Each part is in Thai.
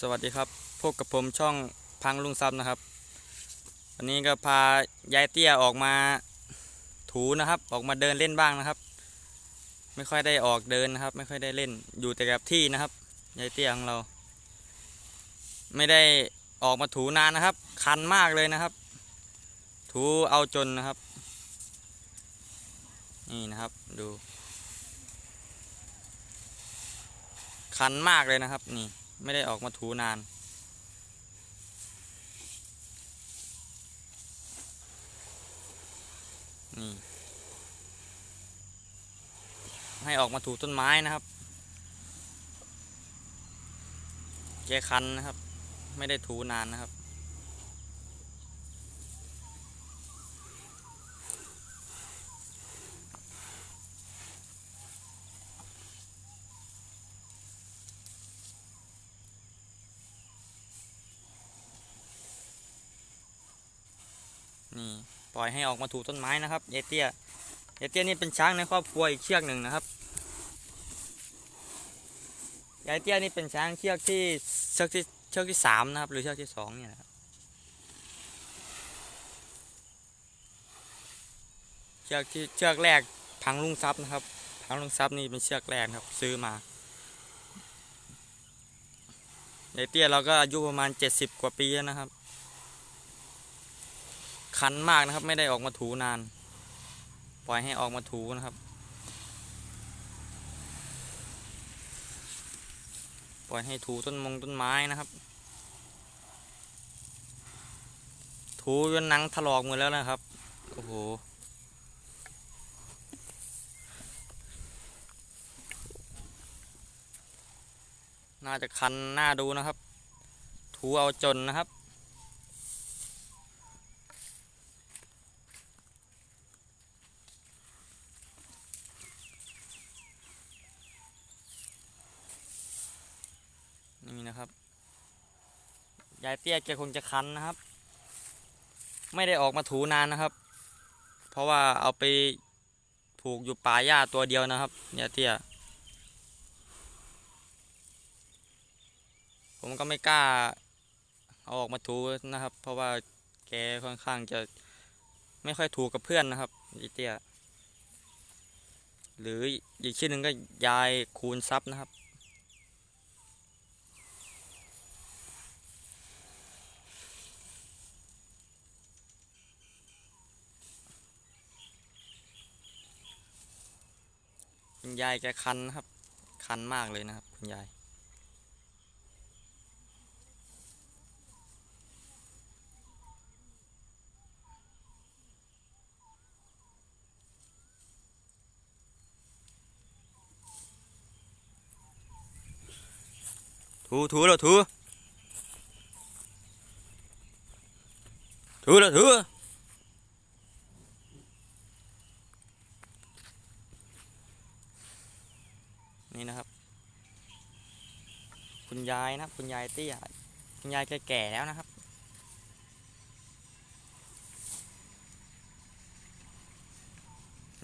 สวัสดีครับ พบกับผมช่องพังลุงซับนะครับ วันนี้ก็พายายเตี้ยออกมาถูนะครับ ออกมาเดินเล่นบ้างนะครับ ไม่ค่อยได้ออกเดินนะครับ ไม่ค่อยได้เล่นอยู่แต่กับที่นะครับยายเตี้ยของเรา ไม่ได้ออกมาถูนานนะครับ คันมากเลยนะครับ ถูเอาจนนะครับ นี่นะครับดู คันมากเลยนะครับนี่ ไม่ได้ออกมาถูนาน นี่ ให้ออกมาถูต้นไม้นะครับ แกคันนะครับ ไม่ได้ถูนานนะครับ นี่ปล่อยให้ออกมาถูต้นไม้นะครับเอเตี้ยเอเตี้ยนี่เป็นช้างในครอบครัวอีกเชือกหนึ่งนะครับยายเตี้ยนี่เป็นช้างเชือกที่เชือกที่เชือกที่สามนะครับ หรือเชือกที่สองเนี่ยนะครับเชือกที่เชือกแรกพังลุงทรัพย์นะครับพังลุงทรัพย์นี่เป็นเชือกแรกครับ ซื้อมายายเตี้ยเราก็อายุประมาณเจ็ดสิบกว่าปีแล้วนะครับ คันมากนะครับ ไม่ได้ออกมาถูนาน ปล่อยให้ออกมาถูนะครับ ปล่อยให้ถูต้นมงต้นไม้นะครับ ถูจนหนังถลอกหมดแล้วนะครับ โอ้โหน่าจะคันหน้าดูนะครับ ถูเอาจนนะครับ นะครับ ยายเตี้ยแกคงจะคันนะครับ ไม่ได้ออกมาถูนานนะครับ เพราะว่าเอาไปผูกอยู่ป่าหญ้าตัวเดียวนะครับ ยายเตี้ย ผมก็ไม่กล้าเอาออกมาถูนะครับ เพราะว่าแกค่อนข้างจะไม่ค่อยถูกกับเพื่อนนะครับยายเตี้ย หรืออีกชื่อหนึ่งก็ยายคูณทรัพย์นะครับ คุณยายแกคันนะครับ คันมากเลยนะครับ คุณยาย ถูถูแล้วถูถูแล้วถู นี่นะครับ คุณยายนะครับ คุณยายเตี้ยคุณยายแก่แล้วนะครับ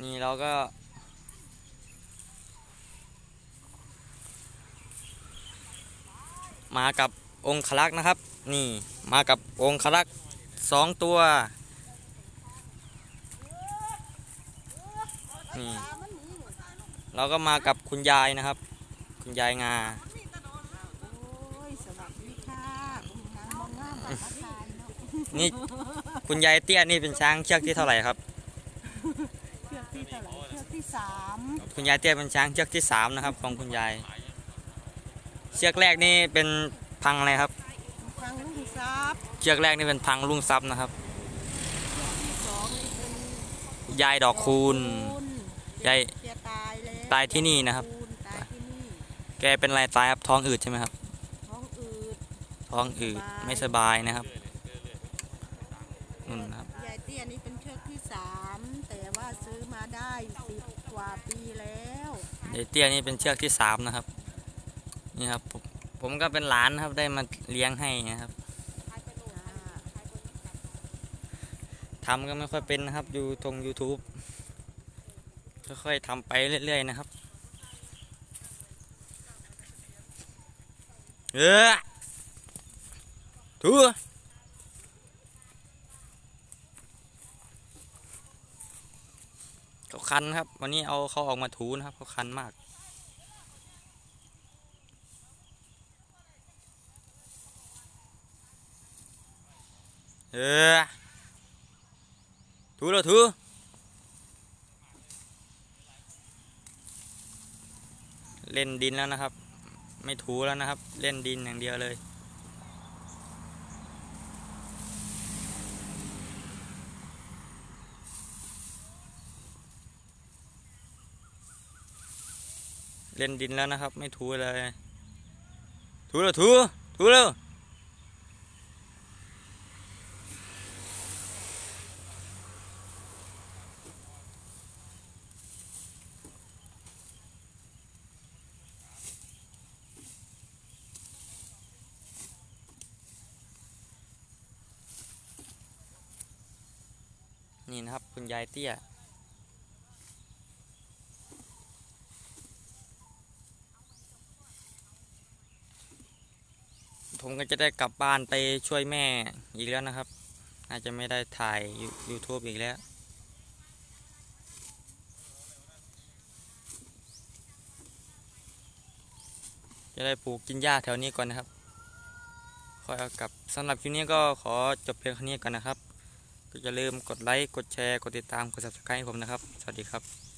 นี่เราก็มากับองคลักษ์นะครับ นี่มากับองคลักษ์สองตัวนี่ เราก็มากับคุณยายนะครับ คุณยายงาโอ้ยสวัสดีค่ะคุณนางมองงามแบบทักทายเนาะนี่คุณยายเตี้ยนี่เป็นช้างเชือกที่เท่าไหร่ครับ เชือกที่เท่าไหร่เชือกที่สามคุณยายเตี้ยเป็นช้างเชือกที่สามนะครับ ของคุณยาย เชือกแรกนี่เป็นพังอะไรครับ ทางลุงซับเชือกแรกนี่เป็นพังลุงซับนะครับที่สองนี่เป็นยายดอกคูณ ยายแก ตายแล้วตายที่นี่นะครับคูณตายที่นี่แกเป็นอะไรตายครับท้องอืดใช่ไหมครับ ท้องอืดท้องอืดไม่สบายนะครับนู่นนะครับ ยายเตี้ยนี่เป็นเชือกที่สามแต่ว่าซื้อมาได้สิบกว่าปีแล้วยายเตี้ยนี่เป็นเชือกที่สามนะครับ นี่ครับผมผมก็เป็นหลานนะครับได้มาเลี้ยงให้นะครับจ้าทำก็ไม่ค่อยเป็นนะครับอยู่ตรง YouTube ค่อยๆทำไปเรื่อยๆนะครับ เออถูเขาคันครับ วันนี้เอาเขาออกมาถูนะครับเขาคันมากเออถูแล้วถู เล่นดินแล้วนะครับ ไม่ถูแล้วนะครับ เล่นดินอย่างเดียวเลยเล่นดินแล้วนะครับ ไม่ถูเลย ถูแล้วถูถูแล้ว นี่นะครับ คุณยายเตี้ย ผมก็จะได้กลับบ้านไปช่วยแม่อีกแล้วนะครับน่าจจะไม่ได้ถ่ายยู YouTube อีกแล้วจะได้ปลูกกินหญ้าแถวนี้ก่อนนะครับ ค่อยเอากลับสำหรับคลิปนี้ก็ขอจบเพียงเท่านี้ก่อนนะครับ ก็อย่าลืมกดไลค์ กดแชร์ กดติดตาม กด subscribe ให้ผมนะครับ สวัสดีครับ